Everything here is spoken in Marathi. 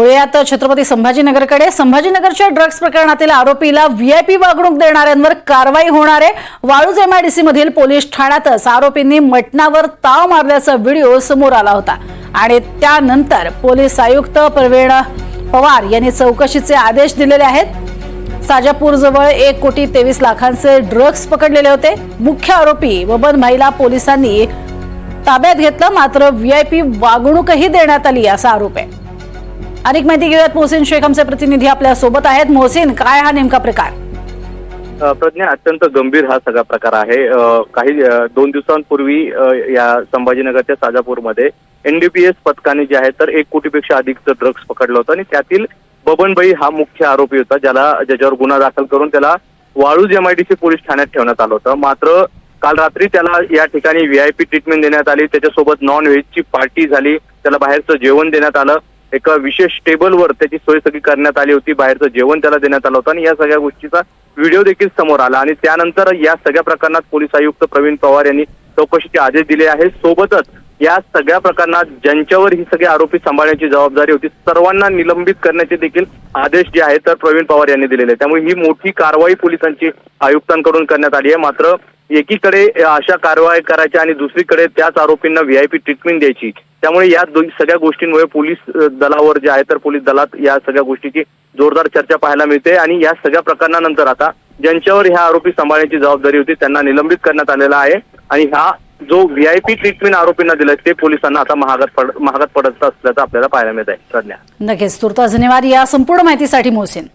वळूयात छत्रपती संभाजीनगरकडे. संभाजीनगरच्या ड्रग्ज प्रकरणातील आरोपीला व्हीआयपी वागणूक देणाऱ्यांवर कारवाई होणार आहे. वाळूज एमआयडीसी मधील पोलीस ठाण्यातच आरोपींनी मटणावर ताव मारल्याचा व्हिडिओ समोर आला होता. आणि त्यानंतर पोलीस आयुक्त प्रवीण पवार यांनी चौकशीचे आदेश दिलेले आहेत. साजापूर जवळ एक कोटी तेवीस लाखांचे ड्रग्ज पकडलेले होते. मुख्य आरोपी बबन भाईला पोलिसांनी ताब्यात घेतलं मात्र व्हीआयपी वागणूकही देण्यात आली असा आरोप आहे. अधिक माहिती घेऊयात. मोहसिन शेख आमचे प्रतिनिधी आपल्यासोबत आहेत. मोहसिन काय हा नेमका प्रकार? प्रज्ञा अत्यंत गंभीर हा सगळा प्रकार आहे. काही दोन दिवसांपूर्वी या संभाजीनगरच्या साजापूरमध्ये एनडीपीएस पथकाने जे आहे तर एक कोटीपेक्षा अधिकचं ड्रग्ज पकडलं होतं आणि त्यातील बबनबाई हा मुख्य आरोपी होता ज्याला ज्याच्यावर गुन्हा दाखल करून त्याला वाळूज एमआयडीसी पोलीस ठाण्यात ठेवण्यात आलं होतं. मात्र काल रात्री त्याला या ठिकाणी व्हीआयपी ट्रीटमेंट देण्यात आली. त्याच्यासोबत नॉन व्हेजची पार्टी झाली. त्याला बाहेरचं जेवण देण्यात आलं. एका विशेष टेबलवर त्याची सोय सगळी करण्यात आली होती. बाहेरचं जेवण त्याला देण्यात आलं होतं आणि या सगळ्या गोष्टीचा व्हिडिओ देखील समोर आला. आणि त्यानंतर या सगळ्या प्रकरणात पोलीस आयुक्त प्रवीण पवार यांनी चौकशीचे आदेश दिले आहेत. सोबतच या सगळ्या प्रकरणात ज्यांच्यावर ही सगळे आरोपी सांभाळण्याची जबाबदारी होती सर्वांना निलंबित करण्याचे देखील आदेश जे आहेत तर प्रवीण पवार यांनी दिलेले त्यामुळे ही मोठी कारवाई पोलिसांची आयुक्तांकडून करण्यात आली आहे. मात्र एकीकडे अशा कारवाई करायच्या आणि दुसरीकडे त्याच आरोपींना व्हीआयपी ट्रीटमेंट द्यायची. त्यामुळे या सगळ्या गोष्टींमुळे पोलीस दलावर जे आहे तर पोलीस दलात या सगळ्या गोष्टीची जोरदार चर्चा पाहायला मिळते. आणि या सगळ्या प्रकरणानंतर आता ज्यांच्यावर ह्या आरोपी सांभाळण्याची जबाबदारी होती त्यांना निलंबित करण्यात आलेला आहे. आणि हा जो व्हीआयपी ट्रीटमेंट आरोपींना दिलाय ते पोलिसांना आता महागात पड महागात पडत असल्याचं आपल्याला पाहायला मिळत आहे नक्कीच. तुर्तास धन्यवाद. या संपूर्ण माहितीसाठी मोहसेन.